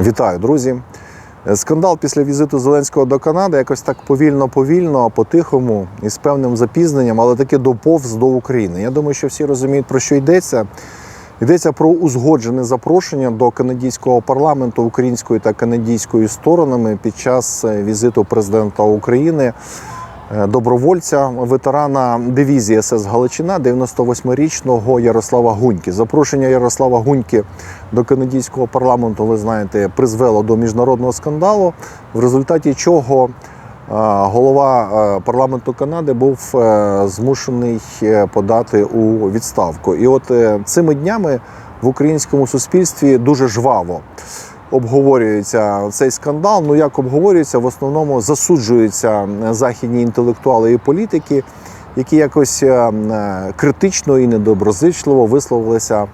Вітаю, друзі. Скандал після візиту Зеленського до Канади якось так повільно-повільно, по-тихому і з певним запізненням, але таки доповз до України. Я думаю, що всі розуміють, про що йдеться. Йдеться про узгоджене запрошення до канадського парламенту української та канадської сторонами під час е, візиту президента України. Е, Добровольця, ветерана дивізії СС Галичина, 98-річного Ярослава Гуньки. Запрошення Ярослава Гуньки до канадського парламенту, ви знаєте, призвело до міжнародного скандалу, в результаті чого е, голова е, парламенту Канади був змушений подати у відставку. І от цими днями в українському суспільстві дуже жваво обговорюється цей скандал. Ну як обговорюється, в основному засуджуються західні інтелектуали і політики, які якось е, е, критично і недоброзичливо висловилися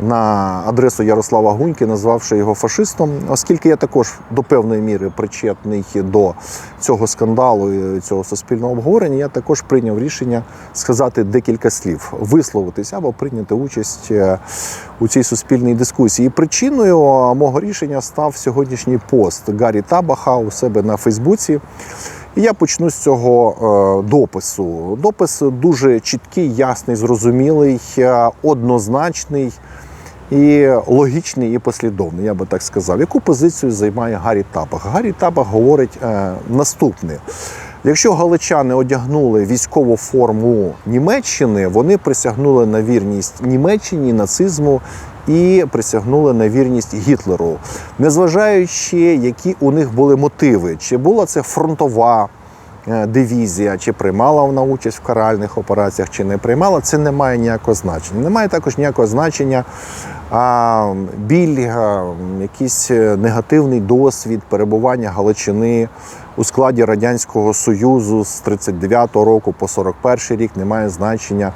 на адресу Ярослава Гуньки, назвавши його фашистом, оскільки я також до певної міри причетний до цього скандалу і цього суспільного обговорення, я також прийняв рішення сказати декілька слів, висловитися або прийняти участь е, у цій суспільній дискусії. І причиною мого рішення став сьогоднішній пост Гаррі Табаха у себе на Фейсбуці. І я почну з цього е, допису. Допис дуже чіткий, ясний, зрозумілий, е, однозначний і логічний і послідовний, я би так сказав. Яку позицію займає Гаррі Табах? Гаррі Табах говорить е, наступне. Якщо галичани одягнули військову форму Німеччини, вони присягнули на вірність Німеччині, нацизму і присягнули на вірність Гітлеру, незважаючи, які у них були мотиви, чи була це фронтова дивізія, чи приймала вона участь в каральних операціях, чи не приймала, це не має ніякого значення. Немає також ніякого значення а, біль, а, якийсь е, негативний досвід перебування Галичини у складі Радянського Союзу з 39-го року по 41-й рік не має значення.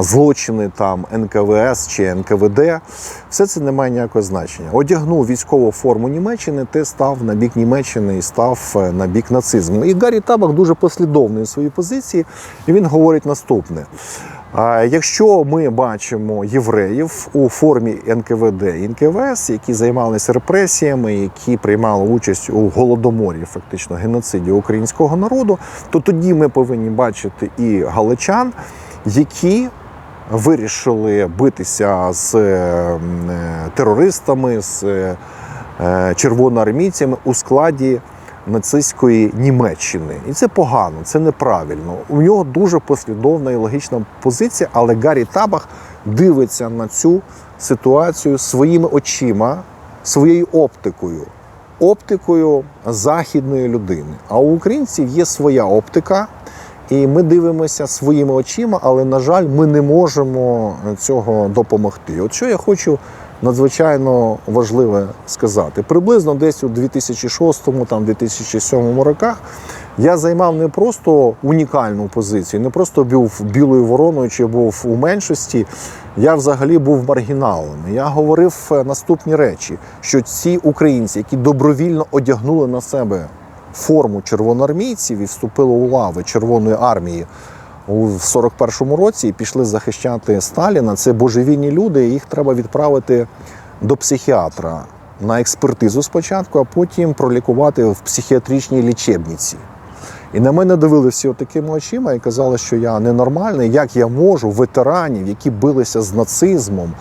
Злочини там НКВС чи НКВД, все це не має ніякого значення. Одягнув військову форму Німеччини, ти став на бік Німеччини і став е, на бік нацизму. І Гаррі Табак дуже послідовний у своїй позиції, і він говорить наступне: Якщо ми бачимо євреїв у формі НКВД і НКВС, які займалися репресіями, які приймали участь у голодоморі, фактично геноциді українського народу, то тоді ми повинні бачити і галичан, які вирішили битися з е, е, терористами, з е, червоноармійцями у складі нацистської Німеччини. І це погано, це неправильно. У нього дуже послідовна і логічна позиція, але Гаррі Табах дивиться на цю ситуацію своїми очима, своєю оптикою. Оптикою західної людини. А у українців є своя оптика, і ми дивимося своїми очима, але, на жаль, ми не можемо цього допомогти. От що я хочу надзвичайно важливе сказати. Приблизно десь у 2006 там 2007 роках я займав не просто унікальну позицію, не просто був білою вороною чи був у меншості. Я взагалі був маргіналом. Я говорив е, наступні речі: що ці українці, які добровільно одягнули на себе форму червоноармійців і вступили у лави Червоної армії у 41-му році і пішли захищати Сталіна. Це божевільні люди. Їх треба відправити до психіатра на експертизу спочатку, а потім пролікувати в психіатричній лічебниці. І на мене дивилися такими очима і казали, що я ненормальний, як я можу ветеранів, які билися з нацизмом,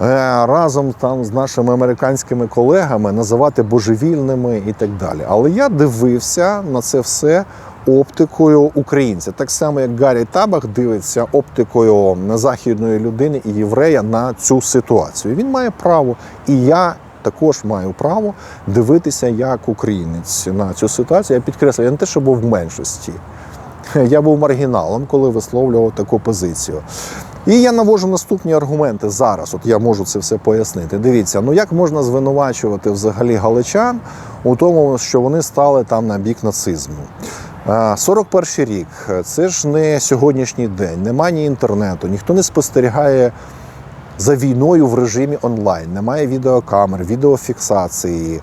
разом там з нашими американськими колегами називати божевільними і так далі. Але я дивився на це все оптикою українця, так само як Гаррі Табах дивиться оптикою західної людини і єврея на цю ситуацію. Він має право, і я. Також маю право дивитися як українець на цю ситуацію. Я підкреслюю, я не те, що був в меншості. Я був маргіналом, коли висловлював таку позицію. І я навожу наступні аргументи зараз. От я можу це все пояснити. Дивіться, ну як можна звинувачувати взагалі галичан у тому, що вони стали там на бік нацизму. Е, 41 рік це ж не сьогоднішній день, немає ні інтернету, ніхто не спостерігає за війною в режимі онлайн. Немає відеокамер, відеофіксації.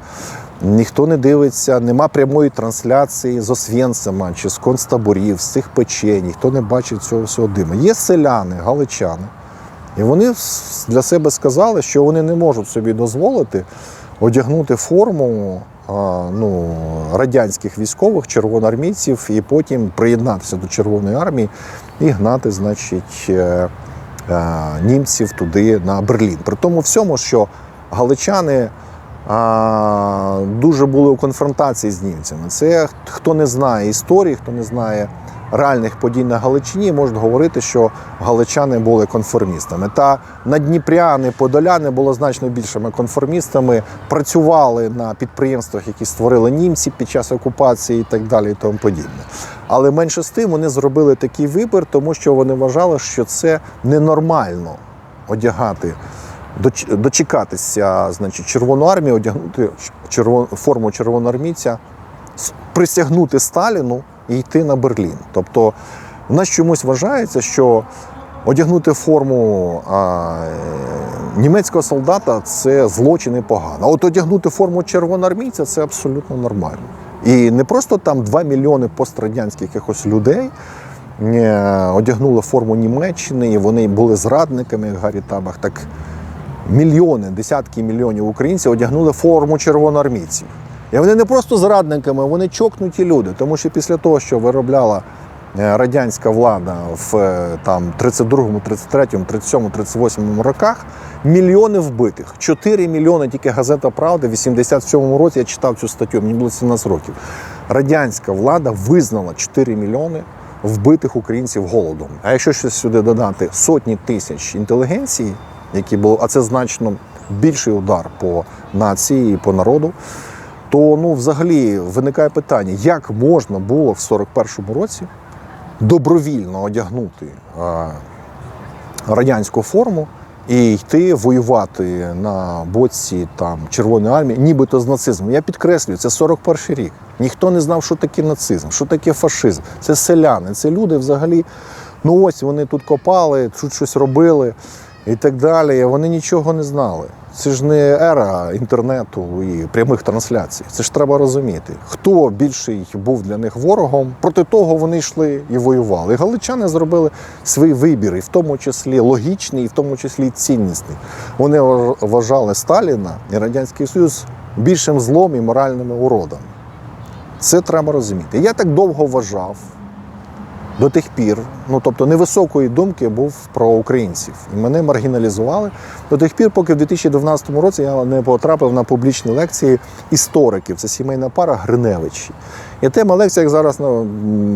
Ніхто не дивиться, нема прямої трансляції з Освєнцима чи з концтаборів, з цих печей, ніхто не бачить цього всього диму. Є селяни, галичани, І вони для себе сказали, що вони не можуть собі дозволити одягнути форму ну, радянських військових, червоноармійців, і потім приєднатися до Червоної армії і гнати, значить, е, е, німців туди на Берлін. При тому всьому, що галичани дуже були у конфронтації з німцями. Це хто не знає історії, хто не знає реальних подій на Галичині, можуть говорити, що галичани були конформістами. Та надніпряни, подоляни були значно більшими конформістами, працювали на підприємствах, які створили німці під час окупації і так далі, і тому подібне. Але менше з тим вони зробили такий вибір, тому що вони вважали, що це ненормально одягати дочекатися, значить, Червону армію, одягнути червон, форму червоноармійця, присягнути Сталіну і йти на Берлін. Тобто в нас чомусь вважається, що одягнути форму а, е, німецького солдата це злочин і погано. А от одягнути форму червоноармійця це абсолютно нормально. І не просто там 2 мільйони пострадянських якихось людей е, одягнули форму Німеччини, і вони були зрадниками, як Гаррі Табах, так мільйони, десятки мільйонів українців одягнули форму червоноармійців. І вони не просто зрадниками, вони чокнуті люди. Тому що після того, що виробляла е, радянська влада в е, там 32-му, 33-му, 37-му, 38-му роках, мільйони вбитих. 4 мільйони тільки газета Правда в 87-му році я читав цю статтю, мені було 17 років. Радянська влада визнала 4 мільйони вбитих українців голодом. А якщо ще сюди додати сотні тисяч інтелігенції, які були, а це значно більший удар по нації і по народу, то ну, взагалі виникає питання, як можна було в 41-му році добровільно одягнути а, радянську форму і йти воювати на боці там Червоної армії, нібито з нацизмом. Я підкреслюю, це 41 рік. Ніхто не знав, що таке нацизм, що таке фашизм. Це селяни, це люди взагалі. Ну ось вони тут копали, тут щось робили і так далі. Вони нічого не знали. Це ж не ера інтернету і прямих трансляцій. Це ж треба розуміти. Хто більший був для них ворогом, проти того вони йшли і воювали. І галичани зробили свій вибір, і в тому числі логічний, і в тому числі ціннісний. Вони вважали Сталіна і Радянський Союз більшим злом і моральними уродами. Це треба розуміти. Я так довго вважав до тих пір, ну тобто невисокої думки був про українців. І мене маргіналізували до тих пір, поки в 2012 році я не потрапив на публічні лекції істориків. Це сімейна пара Гриневичі. І тема лекція, як зараз ну,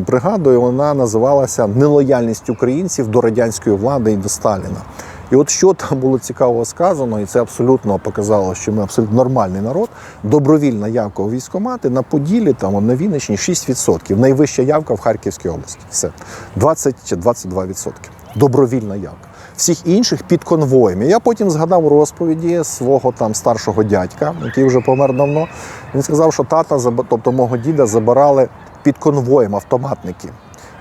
пригадую, вона називалася Нелояльність українців до радянської влади і до Сталіна. І от що там було цікаво сказано, і це абсолютно показало, що ми абсолютно нормальний народ. Добровільна явка у військкомати на Поділі, там на Вінниччині 6%. Найвища явка в Харківській області. Все 20-22%. Добровільна явка. Всіх інших під конвоєм. Я потім згадав розповіді свого там старшого дядька, який вже помер давно. Він сказав, що тата, тобто мого діда, забирали під конвоєм автоматники.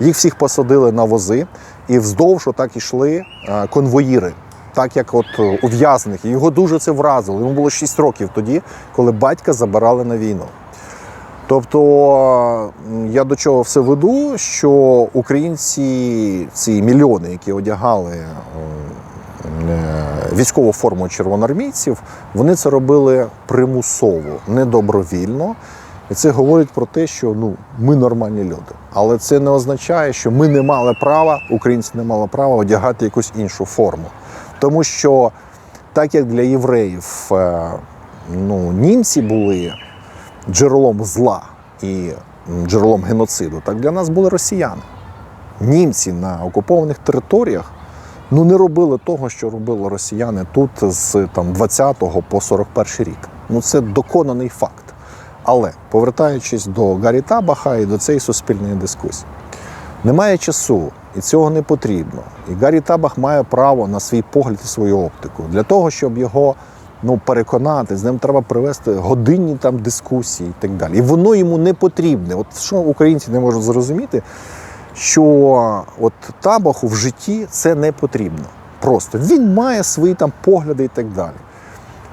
Їх всіх посадили на вози, і вздовж так ішли е, конвоїри, так як от е, ув'язнених. І його дуже це вразило. Йому було 6 років тоді, коли батька забирали на війну. Тобто я до чого все веду, що українці, ці мільйони, які одягали е, військову форму червоноармійців, вони це робили примусово, недобровільно. І це говорить про те, що ну, ми нормальні люди. Але це не означає, що ми не мали права, українці не мали права одягати якусь іншу форму. Тому що, так як для євреїв е, ну, німці були джерелом зла і джерелом геноциду, так для нас були росіяни. Німці на окупованих територіях ну, не робили того, що робили росіяни тут з там, 20 по 41 рік. Ну, це доконаний факт. Але повертаючись до Гаррі Табаха і до цієї суспільної дискусії, немає часу, і цього не потрібно. І Гаррі Табах має право на свій погляд і свою оптику. Для того, щоб його ну, переконати, з ним треба привести годинні там дискусії і так далі. І воно йому не потрібне. От що українці не можуть зрозуміти, що от Табаху в житті це не потрібно. Просто він має свої там погляди і так далі.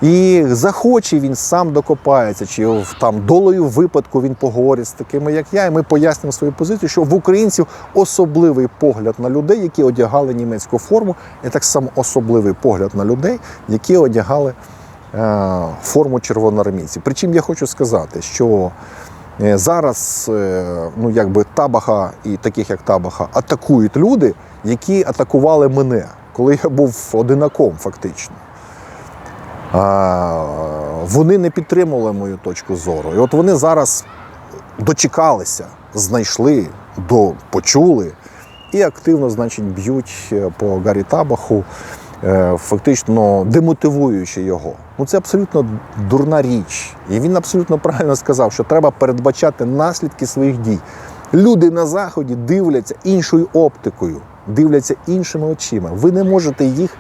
І захоче він сам докопається, чи там долею випадку він поговорить з такими, як я, і ми пояснимо свою позицію, що в українців особливий погляд на людей, які одягали німецьку форму, і так само особливий погляд на людей, які одягали е, форму червоноармійців. Причому я хочу сказати, що е, зараз е, ну, якби Табаха і таких як Табаха атакують люди, які атакували мене, коли я був одинаком, фактично. Вони не підтримували мою точку зору. І от вони зараз дочекалися, знайшли, до, почули і активно, значить, б'ють е, по Гаррі Табаху, е, фактично демотивуючи його. Ну це абсолютно дурна річ. І він абсолютно правильно сказав, що треба передбачати наслідки своїх дій. Люди на заході дивляться іншою оптикою, дивляться іншими очима. Ви не можете їх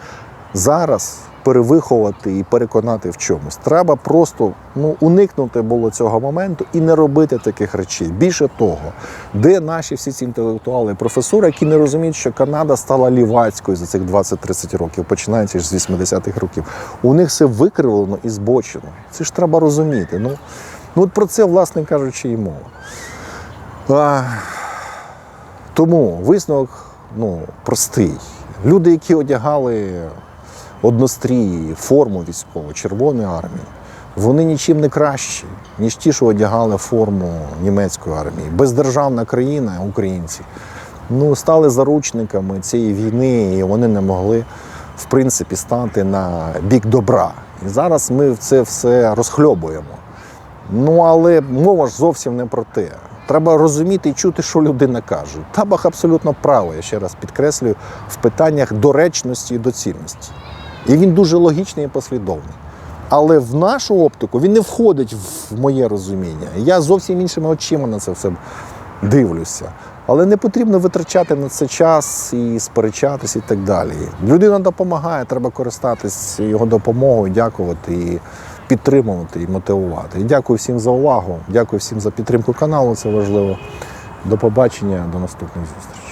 зараз перевиховати і переконати в чомусь. Треба просто ну, уникнути було цього моменту і не робити таких речей. Більше того, де наші всі ці інтелектуали, і професори, які не розуміють, що Канада стала лівацькою за цих 20-30 років, починаючи з 80-х років. У них все викривлено і збочено. Це ж треба розуміти. Ну, ну от про це, власне кажучи, і мова. А, тому висновок ну, простий. Люди, які одягали однострії, форму військову Червоної армії, вони нічим не кращі, ніж ті, що одягали форму німецької армії. Бездержавна країна, українці, ну, стали заручниками цієї війни, і вони не могли, в принципі, стати на бік добра. І зараз ми це все розхльобуємо. Ну, але мова ж зовсім не про те. Треба розуміти і чути, що людина каже. Табах абсолютно правий, я ще раз підкреслюю, в питаннях доречності і доцільності. І він дуже логічний і послідовний. Але в нашу оптику він не входить в моє розуміння. Я зовсім іншими очима на це все дивлюся. Але не потрібно витрачати на це час і сперечатись і так далі. Людина допомагає, треба користатись його допомогою, дякувати і підтримувати і мотивувати. І дякую всім за увагу. Дякую всім за підтримку каналу. Це важливо. До побачення, до наступних зустрічей.